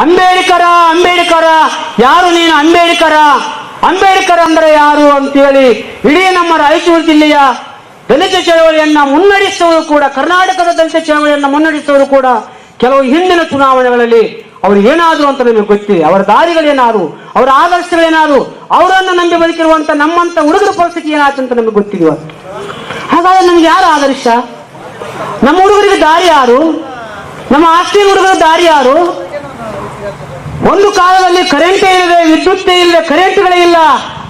ಅಂಬೇಡ್ಕರ ಅಂಬೇಡ್ಕರ, ಯಾರು ನೀನು ಅಂಬೇಡ್ಕರ? ಅಂಬೇಡ್ಕರ್ ಅಂದ್ರೆ ಯಾರು ಅಂತೇಳಿ ಇಡೀ ನಮ್ಮ ರಾಯಚೂರು ಜಿಲ್ಲೆಯ ದಲಿತ ಚಳವಳಿಯನ್ನ ಮುನ್ನಡೆಸುವುದು ಕೂಡ, ಕರ್ನಾಟಕದ ದಲಿತ ಚಳವಳಿಯನ್ನ ಮುನ್ನಡೆಸುವುದು ಕೂಡ ಕೆಲವು ಹಿಂದಿನ ಚುನಾವಣೆಗಳಲ್ಲಿ ಅವರು ಏನಾದ್ರು ಅಂತ ನಮಗೆ ಗೊತ್ತಿದೆ. ಅವರ ದಾರಿಗಳೇನಾದ್ರು, ಅವರ ಆದರ್ಶಗಳೇನಾದ್ರು, ಅವರನ್ನು ನಂಬಿ ಬದುಕಿರುವಂತ ನಮ್ಮಂತ ಹುಡುಗರ ಪರಿಸ್ಥಿತಿ ಏನಾಯ್ತು ಅಂತ ನಮಗೆ ಗೊತ್ತಿದೆ ಹಾಗಾದ್ರೆ ನಮ್ಗೆ ಯಾರು ಆದರ್ಶ? ನಮ್ಮ ಹುಡುಗರಿಗೆ ದಾರಿ ಯಾರು? ನಮ್ಮ ಆಸ್ತಿ ಹುಡುಗರ ದಾರಿ ಯಾರು? ಒಂದು ಕಾಲದಲ್ಲಿ ಕರೆಂಟೇ ಇಲ್ಲದೆ ವಿದ್ಯುತ್ ಇಲ್ಲದೆ ಕರೆಂಟ್ಗಳೇ ಇಲ್ಲ,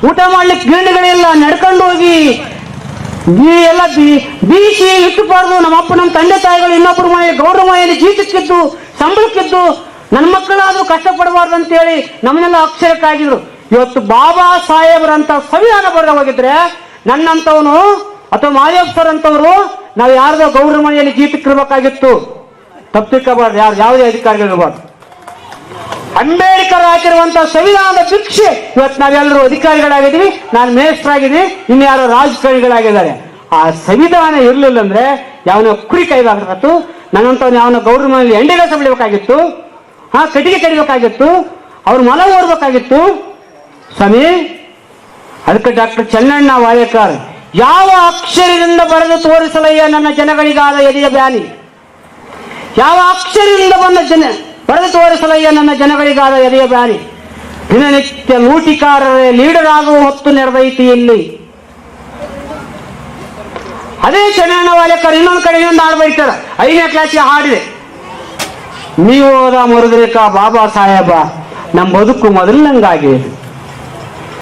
ಊಟ ಮಾಡ್ಲಿಕ್ಕೆ ಗಿರಣಿಗಳಿಲ್ಲ ನಡ್ಕೊಂಡು ಹೋಗಿ ಎಲ್ಲ ಬೀಸಿ ಇಟ್ಟುಬಾರ್ದು ನಮ್ಮ ಅಪ್ಪ ನಮ್ಮ ತಂದೆ ತಾಯಿಗಳು ಇನ್ನೊಬ್ಬರು ಮನೆಯಲ್ಲಿ ಗೌರವ ಮನೆಯಲ್ಲಿ ಜೀತಕ್ಕಿದ್ದು ಸಂಬಳಕ್ಕಿದ್ದು ನನ್ನ ಮಕ್ಕಳಾದ್ರೂ ಕಷ್ಟಪಡಬಾರ್ದು ಅಂತೇಳಿ ನಮ್ಮನ್ನೆಲ್ಲ ಅಕ್ಷರಕ್ಕಾಗಿದ್ರು. ಇವತ್ತು ಬಾಬಾ ಸಾಹೇಬರಂತ ಸಂವಿಧಾನ ಬರೆದ ಹೋಗಿದ್ರೆ ನನ್ನಂತವನು ಅಥವಾ ಮಾದೇವ್ ಅಂತವರು ನಾವು ಯಾರ್ದೋ ಗೌರವ ಮನೆಯಲ್ಲಿ ಜೀತಕ್ಕಿರ್ಬೇಕಾಗಿತ್ತು ತಪ್ಪಿಕ್ಕಬಾರ್ದು ಯಾರು, ಯಾವುದೇ ಅಧಿಕಾರಿಗಳಿರಬಾರ್ದು ಅಂಬೇಡ್ಕರ್ ಹಾಕಿರುವಂತ ಸಂವಿಧಾನದ ಭಿಕ್ಷೆ. ಇವತ್ತು ನಾವೆಲ್ಲರೂ ಅಧಿಕಾರಿಗಳಾಗಿದ್ದೀವಿ. ನಾನು ಮಿನಿಸ್ಟರ್ ಆಗಿದ್ದೀನಿ. ಇನ್ಯಾರೋ ಯಾರೋ ರಾಜಕಾರಣಿಗಳಾಗಿದ್ದಾರೆ. ಆ ಸಂವಿಧಾನ ಇರಲಿಲ್ಲ ಅಂದ್ರೆ ಯಾವನ ಕುರಿ ಕೈವಾಗತ್ತು ನನ್ನಂತವನು ಯಾವನ ಗೌರ್ಮೆಂಟ್ ಎಂಡೆಗಾಸ ಬಿಡಬೇಕಾಗಿತ್ತು ಆ ಕಟ್ಟಿಗೆ ಕಡಿಬೇಕಾಗಿತ್ತು. ಅವ್ರ ಮಲ ಓಡಬೇಕಾಗಿತ್ತು. ಸ್ವಾಮಿ, ಅದಕ್ಕೆ ಡಾಕ್ಟರ್ ಚನ್ನಣ್ಣ ವಾಯಕರ್ ಯಾವ ಅಕ್ಷರದಿಂದ ಬರೆದು ತೋರಿಸಲಯ್ಯ ನನ್ನ ಜನಗಳಿಗಾದ ಎದೆಯ ಬ್ಯಾನಿ? ಯಾವ ಅಕ್ಷರದಿಂದ ಬಂದ ಜನ ಬರೆದು ತೋರಿಸಲಯ್ಯ ನನ್ನ ಜನಗಳಿಗಾದ ಎದೆಯ ಬ್ಯಾರಿ ದಿನನಿತ್ಯ ಲೂಟಿಕಾರರೇ ಲೀಡರ್ ಆಗುವ ಹೊತ್ತು ನೆರದೈತಿ ಇಲ್ಲಿ. ಅದೇ ಚೆನ್ನಣ್ಣ ವಾಲೇಕರ್ ಇನ್ನೊಂದು ಕಡೆ ಇನ್ನೊಂದು ಹಾಡು ಬೈತಾರೆ ಐದನೇ ಕ್ಲಾಸಿಗೆ ಹಾಡಿದೆ. ನೀವು ಹೋದ ಮುರುದ್ರಿಕ ಬಾಬಾ ಸಾಹೇಬ ನಮ್ಮ ಬದುಕು ಮೊದಲಿನಂಗಾಗಿ